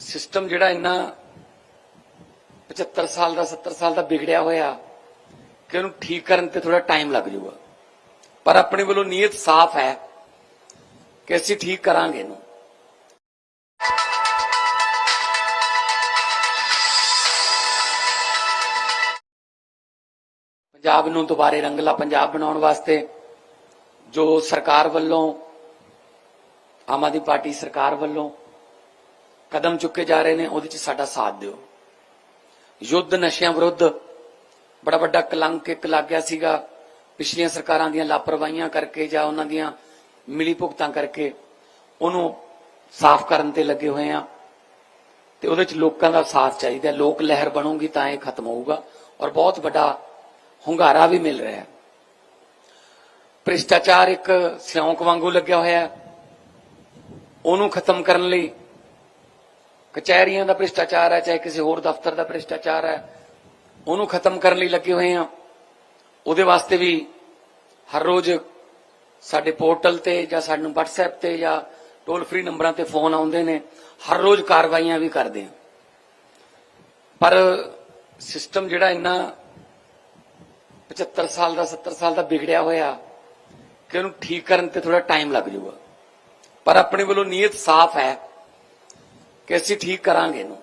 System ਜਿਹੜਾ ਇੰਨਾ 75 ਸਾਲ ਦਾ 70 ਸਾਲ ਦਾ ਵਿਗੜਿਆ ਹੋਇਆ ਕਿ ਉਹਨੂੰ ਠੀਕ ਕਰਨ ਤੇ ਥੋੜਾ ਟਾਈਮ ਲੱਗ ਜਾਊਗਾ। ਪਰ ਆਪਣੇ ਵੱਲੋਂ ਨੀਅਤ ਸਾਫ਼ ਹੈ ਕਿ ਅਸੀਂ ਠੀਕ ਕਰਾਂਗੇ ਇਹਨੂੰ। ਪੰਜਾਬ ਨੂੰ ਦੁਬਾਰੇ ਰੰਗਲਾ ਪੰਜਾਬ ਬਣਾਉਣ ਵਾਸਤੇ ਜੋ ਸਰਕਾਰ ਵੱਲੋਂ ਆਮ ਆਦਮੀ ਪਾਰਟੀ ਸਰਕਾਰ ਵੱਲੋਂ ਕਦਮ ਚੁੱਕੇ ਜਾ ਰਹੇ ਨੇ, ਉਹਦੇ 'ਚ ਸਾਡਾ ਸਾਥ ਦਿਓ। ਯੁੱਧ ਨਸ਼ਿਆਂ ਵਿਰੁੱਧ ਬੜਾ ਵੱਡਾ ਕਲੰਕ ਇੱਕ ਲੱਗ ਗਿਆ ਸੀਗਾ। ਪਿਛਲੀਆਂ ਸਰਕਾਰਾਂ ਦੀਆਂ ਲਾਪਰਵਾਹੀਆਂ ਕਰਕੇ ਜਾਂ ਉਹਨਾਂ ਦੀਆਂ ਮਿਲੀ ਭੁਗਤਾਂ ਕਰਕੇ ਉਹਨੂੰ ਸਾਫ਼ ਕਰਨ ਤੇ ਲੱਗੇ ਹੋਏ ਆ। ਤੇ ਉਹਦੇ 'ਚ ਲੋਕਾਂ ਦਾ ਸਾਥ ਚਾਹੀਦਾ। ਲੋਕ ਲਹਿਰ ਬਣੂਗੀ ਤਾਂ ਇਹ ਖਤਮ ਹੋਊਗਾ ਔਰ ਬਹੁਤ ਵੱਡਾ ਹੁੰਗਾਰਾ ਵੀ ਮਿਲ ਰਿਹਾ ਹੈ। ਭ੍ਰਿਸ਼ਟਾਚਾਰ ਇੱਕ ਸਿਉਂਕ ਵਾਂਗੂ ਲੱਗਿਆ ਹੋਇਆ ਹੈ। ਉਹਨੂੰ ਖਤਮ ਕਰਨ ਲਈ ਕਚਹਿਰੀਆਂ ਦਾ ਭ੍ਰਿਸ਼ਟਾਚਾਰ ਹੈ, ਚਾਹੇ ਕਿਸੇ ਹੋਰ ਦਫ਼ਤਰ ਦਾ ਭ੍ਰਿਸ਼ਟਾਚਾਰ ਹੈ, ਉਹਨੂੰ ਖਤਮ ਕਰਨ ਲਈ ਲੱਗੇ ਹੋਏ ਆ ਉਹਦੇ ਵਾਸਤੇ ਵੀ ਹਰ ਰੋਜ਼ ਸਾਡੇ ਪੋਰਟਲ ਤੇ ਜਾਂ ਸਾਨੂੰ WhatsApp ਤੇ ਜਾਂ ਟੋਲ ਫ੍ਰੀ ਨੰਬਰਾਂ ਤੇ ਫੋਨ ਆਉਂਦੇ ਨੇ, ਹਰ ਰੋਜ਼ ਕਾਰਵਾਈਆਂ ਵੀ ਕਰਦੇ ਆ ਪਰ ਸਿਸਟਮ ਜਿਹੜਾ ਇੰਨਾ 75 ਸਾਲ ਦਾ 70 ਸਾਲ ਦਾ ਵਿਗੜਿਆ ਹੋਇਆ ਕਿ ਉਹਨੂੰ ਠੀਕ ਕਰਨ ਤੇ ਥੋੜਾ ਟਾਈਮ ਲੱਗ ਜਾਊਗਾ। ਪਰ ਆਪਣੇ ਵੱਲੋਂ ਨੀਅਤ ਸਾਫ਼ ਹੈ ਕਿ ਅਸੀਂ ਠੀਕ ਕਰਾਂਗੇ ਇਹਨੂੰ।